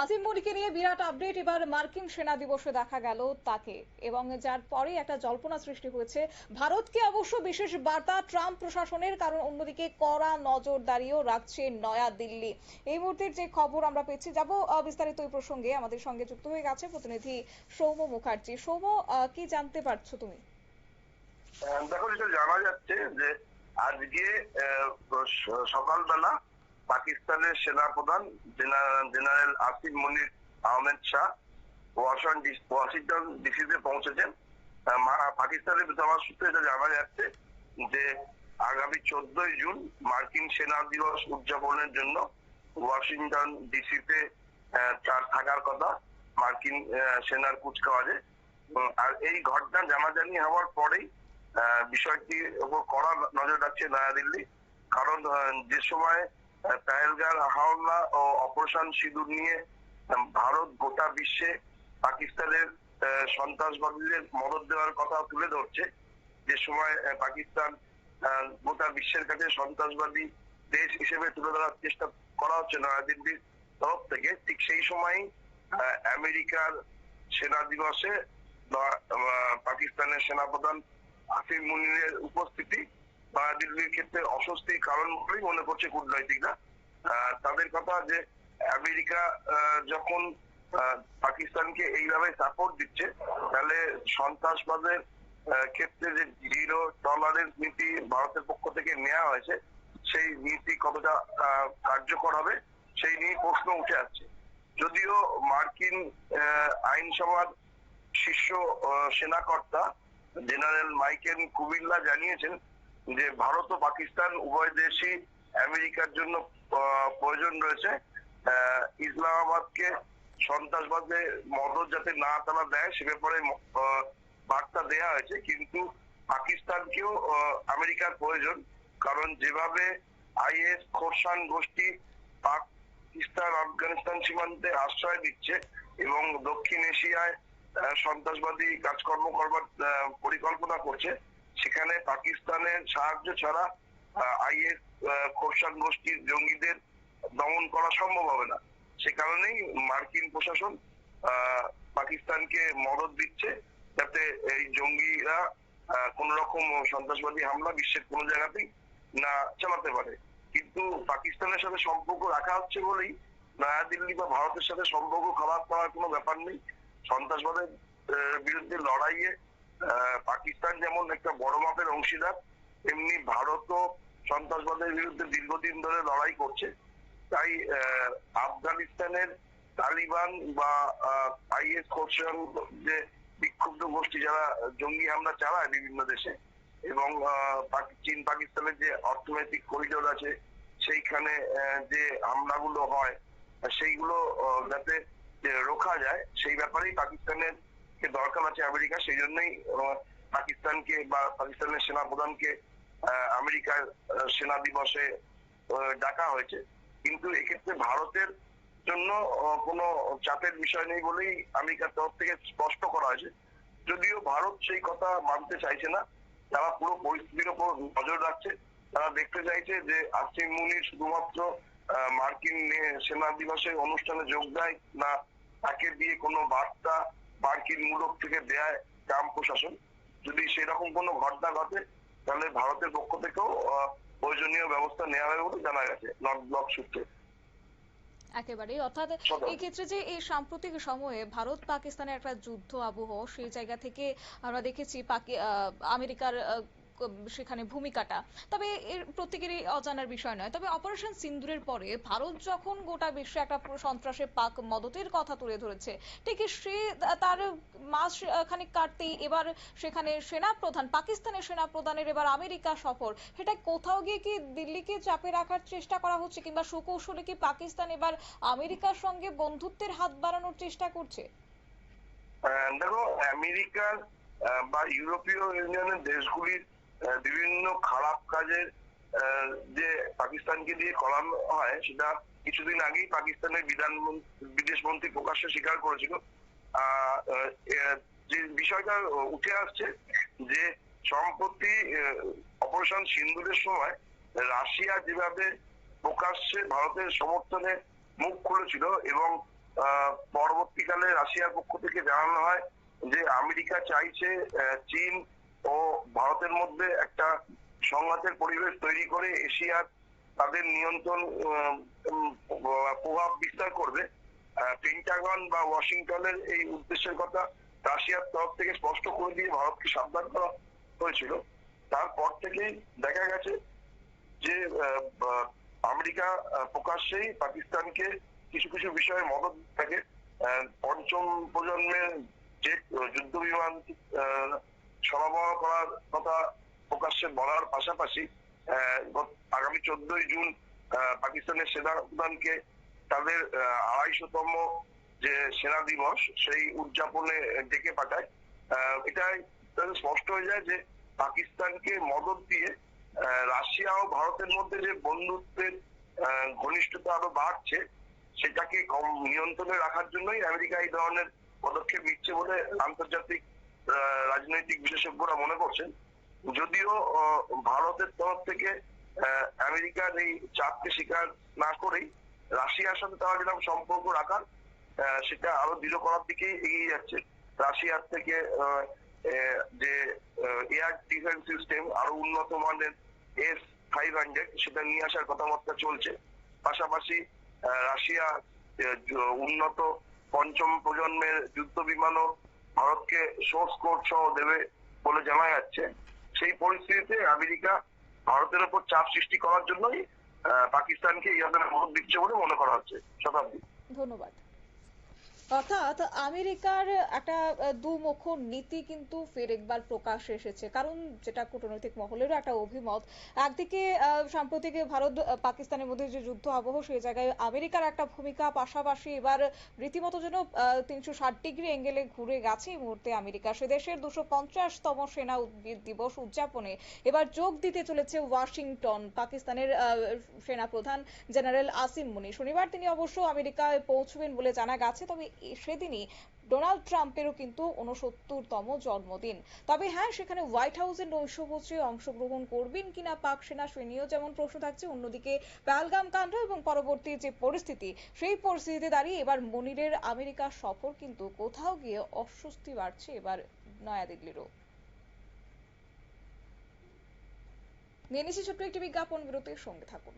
আজিম মলিকে নিয়ে বিরাট আপডেট। এবার মার্কিন সেনা দিবসে দেখা গেল তাকে। এবং যার পরে একটা জল্পনা সৃষ্টি হয়েছে। ভারতকে অবশ্য বিশেষ বার্তা ট্রাম্প প্রশাসনের কারণ অন্যদিকে কড়া নজরদারিও রাখছে নয়া দিল্লি এই মুহূর্তের যে খবর আমরা পেয়েছি যাব বিস্তারিত এই প্রসঙ্গে আমাদের সঙ্গে যুক্ত হয়ে গেছে প্রতিনিধি সৌম্য মুখার্জি। আহ, কি জানতে পারছ তুমি? দেখো যেটা জানা যাচ্ছে যে আজকে সকালবেলা পাকিস্তানের সেনাপ্রধান জেনা- জেনারেল আসিফ মনির আহমেদ শাহ ওয়াশিংটন ডিসিতে পৌঁছেছেন। পাকিস্তানের দূতাবাস সূত্রে এটা জানা যাচ্ছে যে আগামী চোদ্দই জুন মার্কিন সেনা দিবস উদযাপনের জন্য ওয়াশিংটন ডিসিতে তার থাকার কথা মার্কিন সেনার কুচকাওয়াজে। আর এই ঘটনা জানাজানি হওয়ার পরেই বিষয়টির উপর কড়া নজর রাখছে নয়াদিল্লি। কারণ যে সময় পেহেলগাঁর হাওলা ও অপারেশন সিঁদুর নিয়ে ভারত গোটা বিশ্বে পাকিস্তানের সন্ত্রাসবাদীদের মদত দেওয়ার কথা তুলে ধরছে। যে সময় পাকিস্তান গোটা বিশ্বের কাছে সন্ত্রাসবাদী দেশ হিসেবে তুলে ধরার চেষ্টা করা হচ্ছে নয়াদিল্লির তরফ থেকে ঠিক সেই সময়ই আহ, আমেরিকার সেনা দিবসে পাকিস্তানের সেনাপ্রধান আসিফ মুনিরের উপস্থিতি নয়াদিল্লির ক্ষেত্রে অস্বস্তির কারণ বলেই মনে করছে কূটনৈতিকরা। তাদের কথা যে আমেরিকা যখন পাকিস্তানকে এইভাবে সাপোর্ট দিচ্ছে, তাহলে সন্ত্রাসবাদের ক্ষেত্রে যে জিরো টলারেন্স নীতি ভারতের পক্ষ থেকে নেওয়া হয়েছে, সেই নীতি কতটা কার্যকর হবে, সেই নিয়ে প্রশ্ন উঠে আসছে। যদিও মার্কিন আইনসভার শীর্ষ সেনাকর্তা, জেনারেল মাইকেল কুবিল্লা জানিয়েছেন যে ভারত ও পাকিস্তান উভয় দেশই আমেরিকার জন্য প্রয়োজন রয়েছে। ইসলামাবাদকে সন্ত্রাসবাদে মদত যাতে না তারা দেয়, সে ব্যাপারে বার্তা দেয়া হয়েছে। কিন্তু পাকিস্তানকেও আমেরিকার প্রয়োজন। কারণ যেভাবে আইএস খোরসান গোষ্ঠী পাকিস্তান, আফগানিস্তান সীমান্তে আশ্রয় দিচ্ছে এবং দক্ষিণ এশিয়ায় সন্ত্রাসবাদী কাজকর্ম করবার পরিকল্পনা করছে সেখানে পাকিস্তানের সাহায্য ছাড়া আইএস খোরসান গোষ্ঠীর জঙ্গিদের দমন করা সম্ভব হবে না। সে কারণেই মার্কিন প্রশাসন পাকিস্তানকে মদত দিচ্ছে যাতে এই জঙ্গিরা কোন রকম সন্ত্রাসবাদী হামলা বিশ্বের কোনো জায়গাতেই না চালাতে পারে। কিন্তু পাকিস্তানের সাথে সম্পর্ক রাখা হচ্ছে বলেই নয়াদিল্লি বা ভারতের সাথে সম্পর্ক খারাপ করার কোনো ব্যাপার নেই। সন্ত্রাসবাদের বিরুদ্ধে লড়াইয়ে পাকিস্তান যেমন একটা বড় মাপের অংশীদার, তেমনি ভারতও সন্ত্রাসবাদের বিরুদ্ধে দীর্ঘদিন ধরে লড়াই করছে। তাই আফগানিস্তানের তালিবান বা আইএস খোরসান যে বিক্ষুব্ধ গোষ্ঠী যারা জঙ্গি হামলা চালায় বিভিন্ন দেশে, এবং চীন পাকিস্তানের যে অর্থনৈতিক করিডোর আছে, সেইখানে যে হামলাগুলো হয়, সেইগুলো যাতে রোখা যায়, সেই ব্যাপারেই পাকিস্তানের দরকার আছে আমেরিকা সেই জন্যই পাকিস্তানকে বা পাকিস্তানের সেনা প্রধানকে আমেরিকার সেনা দিবসে ডাকা হয়েছে। কিন্তু এক্ষেত্রে ভারতের জন্য কোনো চাপের বিষয় নেই বলেই আমেরিকার তরফ থেকে স্পষ্ট করা হয়েছে। যদিও ভারত সেই কথা মানতে চাইছে না, তারা পুরো পরিস্থিতির উপর নজর রাখছে। তারা দেখতে চাইছে যে আসিম মুনি শুধুমাত্র মার্কিন সেনা দিবসের অনুষ্ঠানে যোগ দেয় না, তাকে দিয়ে কোনো বার্তা মার্কিন মূলক থেকে দেয় ট্রাম্প প্রশাসন। যদি সেরকম কোনো ঘটনা ঘটে তাহলে ভারতের পক্ষ থেকেও প্রয়োজনীয় ব্যবস্থা নেওয়া হবে বলে জানা গেছে নর্থ ব্লক সূত্রে। একেবারেই। অর্থাৎ। এই ক্ষেত্রে যে এই সাম্প্রতিক সময়ে ভারত পাকিস্তানের একটা যুদ্ধ আবহ সেই জায়গা থেকে আমরা দেখেছি আমেরিকার সেখানে ভূমিকাটা। তবে এর প্রত্যেকেরই অজানার বিষয় নয়। তবে অপারেশন সিন্দুরের পরে ভারত যখন গোটা বিশ্বে একটা প্র- সন্ত্রাসে পাক মদতের কথা তুলে ধরেছে, ঠিক সে তার মাস খানিক কাটতেই এবার সেখানে সেনা প্রধান পাকিস্তানের সেনা প্রধানের এবার আমেরিকা সফর। সেটা কোথাও গিয়ে কি দিল্লিকে চাপে রাখার চেষ্টা করা হচ্ছে কিংবা সুকৌশলে কি পাকিস্তান এবার আমেরিকার সঙ্গে বন্ধুত্বের হাত বাড়ানোর চেষ্টা করছে? দেখো, আমেরিকার বা ইউরোপীয় ইউনিয়নের দেশগুলির বিভিন্ন খারাপ কাজের যে পাকিস্তানকে দিয়ে করানো হয়, সেটা কিছুদিন আগেই পাকিস্তানের বিধান বিদেশ মন্ত্রী প্রকাশ্যে স্বীকার করেছিল। যে বিষয়টা উঠে আসছে যে সম্প্রতি অপারেশন সিন্দুরের সময় রাশিয়া যেভাবে প্রকাশ্যে ভারতের সমর্থনে মুখ খুলেছিল এবং পরবর্তীকালে রাশিয়ার পক্ষ থেকে জানানো হয় যে আমেরিকা চাইছে চীন ও ভারতের মধ্যে একটা সংঘাতের পরিবেশ তৈরি করে এশিয়ার তাদের নিয়ন্ত্রণ প্রভাব বিস্তার করবে। পেন্টাগন বা ওয়াশিংটনের এই উদ্দেশ্যের কথা রাশিয়ার তরফ থেকে স্পষ্ট করে দিয়ে ভারতকে সাবধান করা হয়েছিল। তারপর থেকেই দেখা গেছে যে আমেরিকা প্রকাশ্যেই পাকিস্তানকে কিছু কিছু বিষয়ে মদত থাকে। পঞ্চম প্রজন্মের যে যুদ্ধ বিমান সরবরাহ করার কথা প্রকাশ্যে বলার পাশাপাশি আগামী চোদ্দই জুন পাকিস্তানের সেনা প্রধানকে তাদের আড়াইশোতম যে সেনা দিবস, সেই উদযাপনে ডেকে পাঠায়। এটাই স্পষ্ট হয়ে যায় যে পাকিস্তানকে মদত দিয়ে রাশিয়া ও ভারতের মধ্যে যে বন্ধুত্বের ঘনিষ্ঠতা আরও বাড়ছে, সেটাকে কম নিয়ন্ত্রণে রাখার জন্যই আমেরিকা এই ধরনের পদক্ষেপ নিচ্ছে বলে আন্তর্জাতিক রাজনৈতিক বিশেষজ্ঞরা মনে করছেন, যদিও ভারতের তরফ থেকে আমেরিকার এই চাপকে স্বীকার না করেই রাশিয়ার সাথে তারা যেরকম সম্পর্ক রাখার সেটা আরও দৃঢ় করার দিকেই এগিয়ে যাচ্ছে। রাশিয়ার থেকে যে এয়ার ডিফেন্স সিস্টেম, আরও উন্নত মানের এস ফাইভ হান্ড্রেড, সেটা নিয়ে আসার কথাবার্তা চলছে। পাশাপাশি রাশিয়া উন্নত পঞ্চম প্রজন্মের যুদ্ধ বিমানও ভারতকে সোর্স কোড সহ দেবে বলে জানা যাচ্ছে। সেই পরিস্থিতিতে আমেরিকা ভারতের উপর চাপ সৃষ্টি করার জন্যই পাকিস্তানকে এই মদত দিচ্ছে বলে মনে করা হচ্ছে। শতাব্দী। ধন্যবাদ। অর্থাৎ আমেরিকার একটা দুমুখ নীতি কিন্তু ফের একবার প্রকাশ এসেছে। কারণ যেটা কূটনৈতিক মহলেরও একটা অভিমত, একদিকে সাম্প্রতিক ভারত পাকিস্তানের মধ্যে যে যুদ্ধ আবহ সেই জায়গায় আমেরিকার একটা ভূমিকা, পাশাপাশি এবার রীতিমতো যেন তিনশো ষাট ডিগ্রি এঙ্গেলে ঘুরে গেছে এই মুহূর্তে আমেরিকা। সে দেশের দুশো পঞ্চাশতম সেনা উদ্ভিদ দিবস উদযাপনে এবার যোগ দিতে চলেছে ওয়াশিংটন, পাকিস্তানের সেনা প্রধান জেনারেল আসিম মুনি। শনিবার তিনি অবশ্য আমেরিকায় পৌঁছবেন বলে জানা গেছে, তবে সেদিনই ডোনাল্ড ট্রাম্পেরও কিন্তু উনসত্তরতম জন্মদিন। তবে হ্যাঁ সেখানে হোয়াইট হাউসের নৈশভোজে অংশগ্রহণ করবেন কিনা পাক সেনা সে নিয়েও যেমন প্রশ্ন থাকছে, অন্যদিকে পালগাম কাণ্ড এবং পরবর্তী যে পরিস্থিতি, সেই পরিস্থিতিতে দাঁড়িয়ে এবার মনিরের আমেরিকা সফর কিন্তু কোথাও গিয়ে অস্বস্তি বাড়ছে এবার নয়াদিল্লিরও। নিয়ে নিচ্ছি ছোট্ট একটি বিজ্ঞাপন, বিরতির সঙ্গে থাকুন।